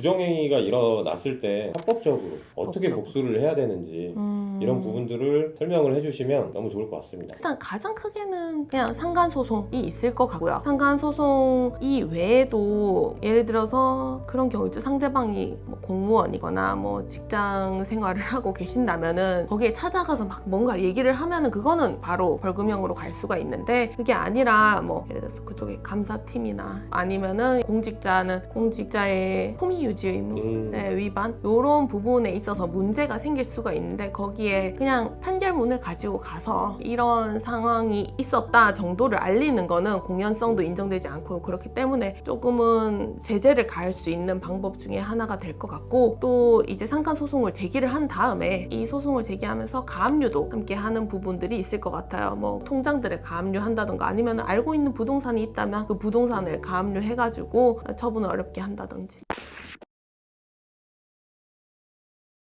부정행위가 일어났을 때 합법적으로 어떻게 법적으로. 복수를 해야 되는지 음. 이런 부분들을 설명을 해주시면 너무 좋을 것 같습니다. 일단 가장 크게는 그냥 상간 소송이 있을 것 같고요. 상간 소송 이 외에도 예를 들어서 그런 경우 있죠. 상대방이 뭐 공무원이거나 뭐 직장 생활을 하고 계신다면은 거기에 찾아가서 막 뭔가 얘기를 하면은 그거는 바로 벌금형으로 갈 수가 있는데 그게 아니라 뭐 예를 들어서 그쪽에 감사팀이나 아니면은 공직자는 공직자의 품위 유지 의무 음. 네, 위반 이런 부분에 있어서 문제가 생길 수가 있는데 거기에 그냥 판결문을 가지고 가서 이런 상황이 있었다 정도를 알리는 거는 공연성도 인정되지 않고 그렇기 때문에 조금은 제재를 가할 수 있는 방법 중에 하나가 될 것 같고 또 이제 상간 소송을 제기를 한 다음에 이 소송을 제기하면서 가압류도 함께 하는 부분들이 있을 것 같아요. 뭐 통장들을 가압류한다던가 아니면 알고 있는 부동산이 있다면 그 부동산을 가압류 해가지고 처분을 어렵게 한다든지